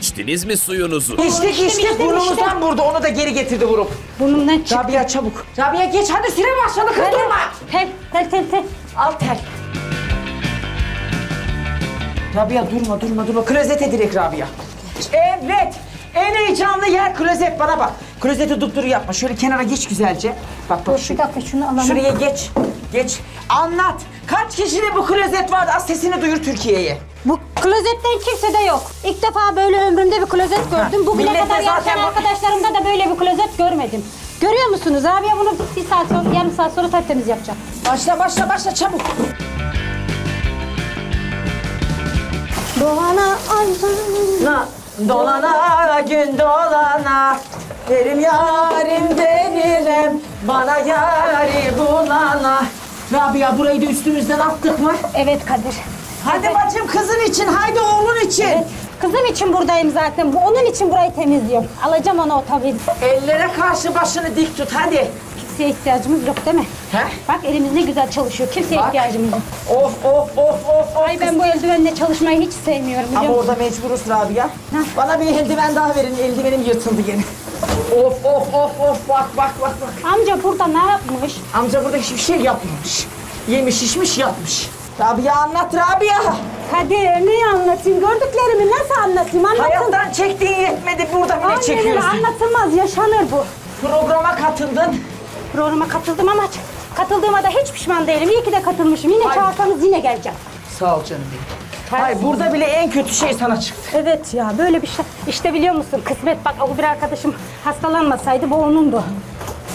İçtiniz mi suyunuzu? İçtik içtik burnumuzdan vurdu onu da geri getirdi vurup. Burnumdan çıktı. Rabia çabuk. Rabia geç hadi süre başladı kız durma. Tel, tel, tel, tel. Al tel. Rabia durma durma durma. Klozete direkt Rabia. Evet. En heyecanlı yer klozet bana bak. Klozeti dupduru yapma. Şöyle kenara geç güzelce. Bak bak Dur şu. bir dakika şunu alalım. Şuraya geç. Geç. Anlat. Kaç kişide bu klozet vardı? Az sesini duyur Türkiye'ye. Bu klozetten kimse de yok. İlk defa böyle ömrümde bir klozet gördüm. Bugüne millet de kadar zaten yaşayan bu- arkadaşlarımda da böyle bir klozet görmedim. Görüyor musunuz abi ya bunu bir saat sonra, yarım saat sonra tertemiz yapacağım. Başla başla başla çabuk. Doğana azan. Na, dolana gün dolana Derim yarim derim bana yari bulana Rabia burayı da üstümüzden attık mı? Evet Kadir. Hadi bacım kızın için haydi oğlun için. Evet. Kızım için buradayım zaten. Onun için burayı temizliyorum. Alacağım onu o tabii. Ellere karşı başını dik tut hadi. Kimseye ihtiyacımız yok değil mi? He? Bak elimiz ne güzel çalışıyor. Kimseye Bak. ihtiyacımız yok. Of of of of. Ay ben bu eldivenle çalışmayı hiç sevmiyorum biliyor Ama musun? orada mecburuz Rabia. Bana bir eldiven daha verin. Eldivenim yırtıldı gene. Of of of of bak bak bak bak. Amca burada ne yapmış? Amca burada hiçbir şey yapmamış. Yemiş içmiş yatmış. Rabia anlat Rabia. Kadir ne anlatayım? Gördüklerimi nasıl anlatayım? Anlatın. Hayattan çektiğin yetmedi burada bile Aynen çekiyorsun. anlatılmaz yaşanır bu. Programa katıldın. Programa katıldım ama katıldığıma da hiç pişman değilim. İyi ki de katılmışım. Yine Ay. çağırsanız yine geleceğim. Sağ ol canım benim. Hayır burada bile en kötü şey sana çıktı. Evet ya böyle bir şey. İşte biliyor musun kısmet bak o bir arkadaşım hastalanmasaydı bu onundu.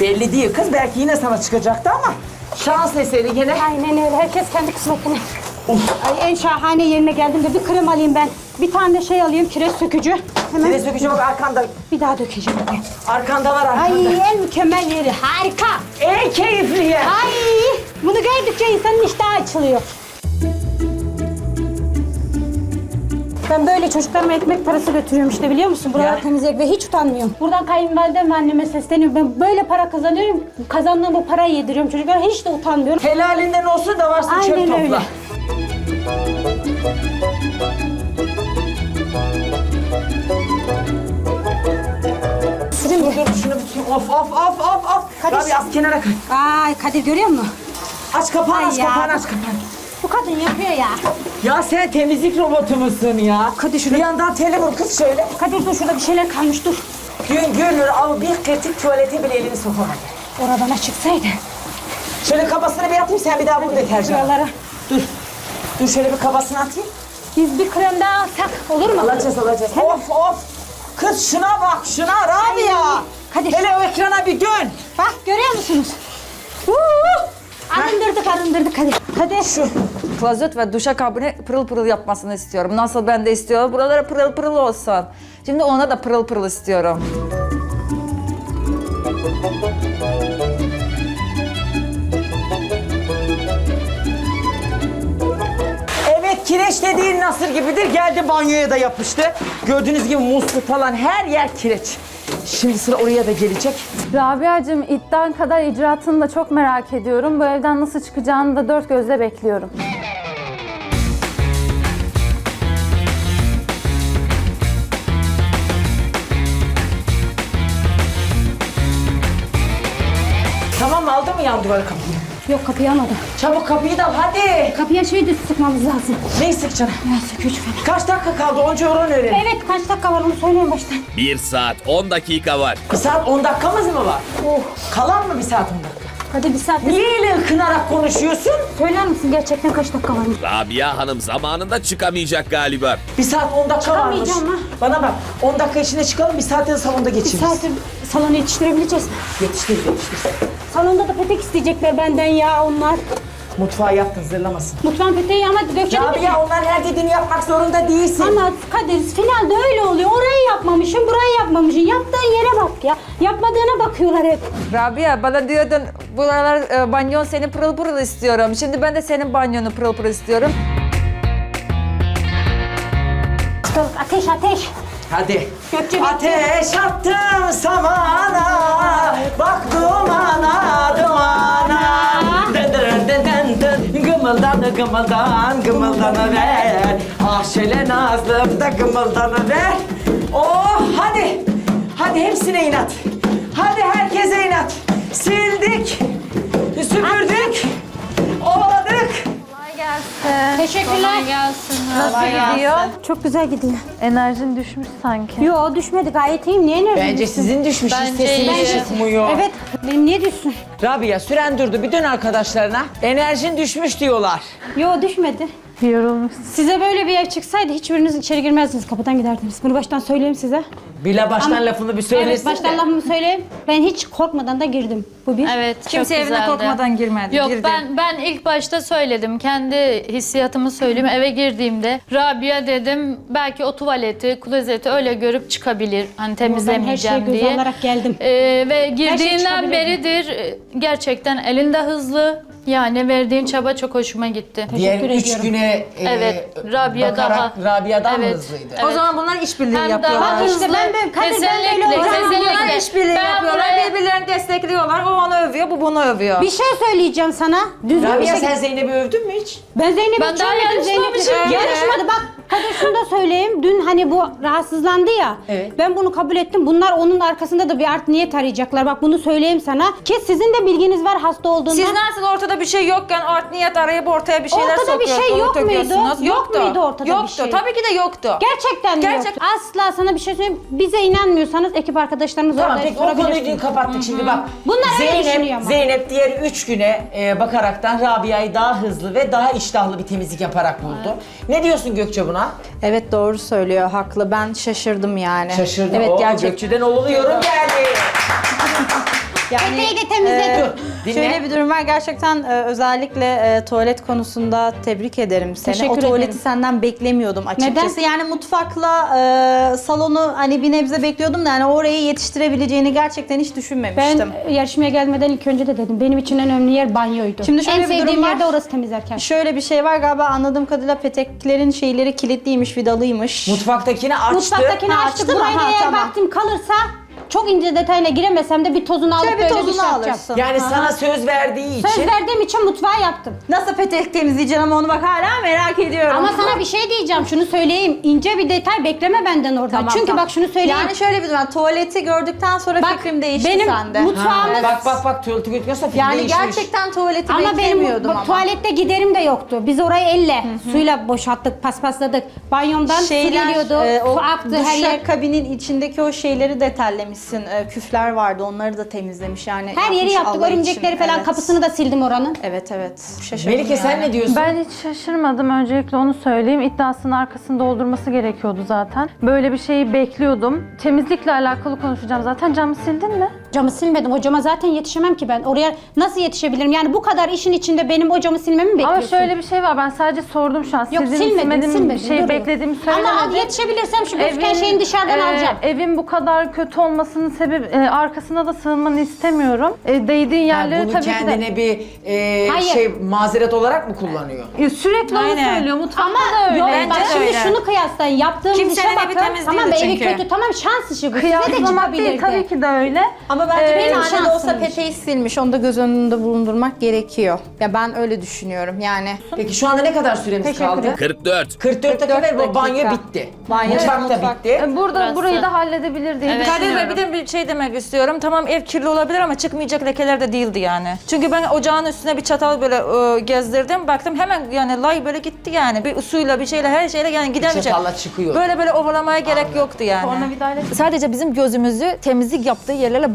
Belli değil kız belki yine sana çıkacaktı ama şans eseri gene. Aynen öyle herkes kendi kısmetini. Uf. Ay en şahane yerine geldim de bir krem alayım ben. Bir tane de şey alayım kireç sökücü. Hemen Yine sökücü bak arkanda. bir daha dökeceğim. Arkanda var arkanda. Ay en mükemmel yeri harika. En keyifli yer. Ay bunu gördükçe insanın iştahı açılıyor. Ben böyle çocuklarıma ekmek parası götürüyorum işte biliyor musun? Buraları Ya. temizleyecek ve hiç utanmıyorum. Buradan kayınvalidem ve anneme sesleniyorum. Ben böyle para kazanıyorum. Kazandığım bu parayı yediriyorum çocuklara. Hiç de utanmıyorum. Helalinden olsun da varsa çöp Aynen topla. öyle. Dur dur şunu bir of of of of of. Hadi Rabia az kenara kay. Ay Kadir görüyor musun? Aç kapağını aç ya. kapağını aç kapağını. Bu kadın yapıyor ya. Ya sen temizlik robotu musun ya? Hadi şunu- Bir yandan tele vur kız şöyle. Kadir dur şurada bir şeyler kalmış dur. Gün gönül av bir ketik tuvalete bile elini sokamadı. Oradan çıksaydı. Şöyle kabasını bir atayım sen bir daha vur deterjan. Şuralara. Dur. Dur şöyle bir kabasını atayım. Biz bir krem daha alsak olur mu? Alacağız alacağız. Of of. Kız şuna bak şuna Rabia. Hadi. Hele o ekrana bir dön. Bak görüyor musunuz? Uuu! Arındırdık arındırdık hadi. Hadi. Şu. klozet ve duşakabini pırıl pırıl yapmasını istiyorum. Nasıl ben de istiyorum. Buralara pırıl pırıl olsun. Şimdi ona da pırıl pırıl istiyorum. Evet kireç dediğin nasır gibidir. Geldi banyoya da yapıştı. Gördüğünüz gibi musluk falan her yer kireç. Şimdi sıra oraya da gelecek. Rabia'cığım iddian kadar icraatını da çok merak ediyorum. Bu evden nasıl çıkacağını da dört gözle bekliyorum. Tamam aldın mı yan duvarı kapıyı? Yok kapıyı almadım. Çabuk kapıyı da al, hadi. Kapıya şey de sıkmamız lazım. Ne sık canım? Ya söküç falan. Kaç dakika kaldı? Onca oran öğren. Evet kaç dakika var onu söyleyin baştan. 1 saat 10 dakika var. Bir saat 10 dakikamız mı var? Oh. Kalan mı bir saat 10 dakika? Hadi bir saat. Niye öyle ıkınarak konuşuyorsun? Söyler misin gerçekten kaç dakika var? Rabia Hanım zamanında çıkamayacak galiba. Bir saat 10 dakika varmış. Çıkamayacağım ha. Bana bak 10 dakika içinde çıkalım bir saatte de salonda Bir geçiririz. saattir salonu yetiştirebileceğiz mi? Yetiştir yetiştir. Salonda da petek isteyecekler benden ya onlar. Mutfağı yaptın zırlamasın. Mutfağın peteği ama dökeceğim. Ya ya onlar her dediğini yapmak zorunda değilsin. Ama Kadir finalde öyle oluyor. Orayı yapmamışım, burayı yapmamışım. Yaptığın yere bak ya. Yapmadığına bakıyorlar hep. Rabia bana diyordun buralar e, banyon seni pırıl pırıl istiyorum. Şimdi ben de senin banyonu pırıl pırıl istiyorum. Ustalık ateş ateş. Hadi. Gökçe. Ateş attım samana, bak dumana dumana. Dın dın dın dın dın, gımıldan gımıldanı ver. Ah şöyle nazlım da gımıldanı ver. Hadi hepsine inat. Hadi herkese inat. Sildik. Süpürdük. Ovaladık. Teşekkürler. Nasıl gidiyor? Çok güzel gidiyor. Enerjin düşmüş sanki. Yo düşmedi gayet iyiyim. Niye enerjim Bence düşsün? sizin düşmüş. Bence sesiniz çıkmıyor. Evet benim niye düşsün? Rabia süren durdu. Bir dön arkadaşlarına. Enerjin düşmüş diyorlar. Yo düşmedi. Yorulmuş. Size böyle bir ev çıksaydı hiçbiriniz içeri girmezdiniz. Kapıdan giderdiniz. Bunu baştan söyleyeyim size. Bila baştan Ama- lafını bir söylesin Evet baştan de. lafımı söyleyeyim. Ben hiç korkmadan da girdim. Bu bir. Evet, çok Kimse evine güzeldi. korkmadan girmedi. Yok girdi. ben ben ilk başta söyledim. Kendi hissiyatımı söyleyeyim. Eve girdiğimde Rabia dedim belki o tuvaleti, klozeti öyle görüp çıkabilir. Hani Ben her temizlemeyeceğim şeyi göze diye. alarak geldim. Ee, ve girdiğinden çıkabilir. beridir e, gerçekten elinde hızlı. Yani verdiğin çaba çok hoşuma gitti. Diğer Teşekkür üç ediyorum. güne e, Evet, Rabia bakarak daha- Rabia daha mı Evet. hızlıydı? O zaman bunlar işbirliği Hem yapıyorlar. Bak işte hızlı. Ben Kadir, ben kesinlikle, kesinlikle. İşbirliği Ben yapıyorlar. buraya- Birbirlerini destekliyorlar. O onu övüyor, bu bunu övüyor. Bir şey söyleyeceğim sana. Düzgün bir Rabia şekilde. sen Zeynep'i övdün mü hiç? Ben Zeynep'i Ben daha çağırmadım. Zeynep'i yarışmamışım. yarışmadı. Bak Kadir şunu da söyleyeyim. Dün hani bu rahatsızlandı ya. Evet. Ben bunu kabul ettim. Bunlar onun arkasında da bir art niyet arayacaklar. Bak bunu söyleyeyim sana. Ki sizin de bilginiz var hasta olduğundan. Siz nasıl ortada bir şey yokken art niyet arayıp ortaya bir şeyler Ortada bir şey sokuyorsunuz, yok muydu? döküyorsunuz? Yok Yoktu. muydu ortada bir Yoktu. şey? Tabii ki de yoktu. Gerçekten mi Gerçek- yok? Asla sana bir şey söyleyeyim. Bize inanmıyorsanız ekip arkadaşlarınız Tamam orada peki o konuyu sorabilirsiniz. kapattık şimdi bak. Bunlar öyle düşünüyor Zeynep, ama. Zeynep diğer üç güne e, bakaraktan Rabia'yı daha hızlı ve daha iştahlı bir temizlik yaparak buldu. Ne diyorsun Gökçe buna? Evet doğru söylüyor haklı ben şaşırdım yani. Şaşırdım. Evet Oo, gerçek. Gökçe'den olumlu yorum geldi. Yani Eteği de temizledim. Dinle. şöyle bir durum var gerçekten e, özellikle e, tuvalet konusunda tebrik ederim seni. Teşekkür o tuvaleti ederim. senden beklemiyordum açıkçası. Neden? Yani mutfakla e, salonu hani bir nebze bekliyordum da yani orayı yetiştirebileceğini gerçekten hiç Ben düşünmemiştim. yarışmaya gelmeden ilk önce de dedim. Benim için en önemli yer banyoydu. Şimdi şöyle en bir sevdiğim durum var. yer de orası temizlerken. Şöyle bir şey var galiba anladığım kadarıyla peteklerin şeyleri kilitliymiş, vidalıymış. Mutfaktakini açtı. Mutfaktakini açtı mı? Buraya da Ha, eğer tamam. vaktim kalırsa çok ince detayına giremesem de bir tozunu alıp Şöyle bir böyle tozunu bir şey yapacağım. alırsın. Yani sana söz verdiği için. Söz verdiğim için mutfağı yaptım. Nasıl petek temizleyeceğim ama onu bak hala merak ediyorum. Ama sana bir şey diyeceğim. Şunu söyleyeyim. İnce bir detay bekleme benden orada. Tamam, Çünkü tamam. bak şunu söyleyeyim. Yani şöyle bir durum. Tuvaleti gördükten sonra Bak, fikrim değişti benim sende. mut- Mutfağımız- Bak bak bak tuvaleti götürüyorsa film yani değişmiş. gerçekten tuvaleti ama benim beklemiyordum bu- ama. tuvalette giderim de yoktu. Biz orayı elle suyla boşalttık, paspasladık. Banyomdan su geliyordu, e, o su aktı her yer. kabinin içindeki o şeyleri detallemişsin. E, küfler vardı onları da temizlemiş yani. Her yeri yapmış yaptık. Allah Örümcekleri için. falan Evet. kapısını da sildim oranın. Evet evet. Şaşırdım Melike sen yani. ne diyorsun? Ben hiç şaşırmadım. Öncelikle onu söyleyeyim. İddiasının arkasını doldurması gerekiyordu zaten. Böyle bir şeyi bekliyordum. Temizlikle alakalı konuşacağım zaten. Camı sildin mi? Camı silmedim. O cama zaten yetişemem ki ben. Oraya nasıl yetişebilirim? Yani bu kadar işin içinde benim o camı silmemi mi Ama bekliyorsun? şöyle bir şey var. Ben sadece sordum şu an. Yok Sizin silmedim, istemediğim silmedim. bir şey Dur, dur. beklediğimi söylemedim. Ama yetişebilirsem şu gözüken şeyini dışarıdan e, alacağım. Evin bu kadar kötü olmasının sebebi e, arkasına da sığınmanı istemiyorum. E, değdiğin yerleri bunu tabii ki kendine de bir e, Hayır. şey mazeret olarak mı kullanıyor? E, sürekli onu Aynen. söylüyor. Mutfakta Ama da öyle. yok Bence bak de şimdi öyle. şunu kıyaslayın. Yaptığım Kimsenin işe evi bakın. temiz Tamam değildi evi çünkü. kötü. Tamam şans işi bu. Size de Kıyaslamak değil çıkabilirdi. tabii ki de öyle. Ama bence Ee, bir tane de olsa şansımmış. peteği silmiş. Onu da göz önünde bulundurmak gerekiyor. Ya ben öyle düşünüyorum yani. Peki şu anda ne kadar süremiz Teşekkür kaldı? ederim. 44. 44 dakika ve bu banyo bitti. Banyo, Mutfak da mutfak. bitti. E, Burada Burası. burayı da halledebilir diye Evet. Kadir Bey bir de bir şey demek istiyorum. Tamam ev kirli olabilir ama çıkmayacak lekeler de değildi yani. Çünkü ben ocağın üstüne bir çatal böyle e, gezdirdim. Baktım hemen yani lay böyle gitti yani. Bir suyla bir şeyle her şeyle yani gidemeyecek. Çatalla çıkıyor. Böyle böyle ovalamaya gerek yoktu yani. Sadece bizim gözümüzü temizlik yaptığı yerlerle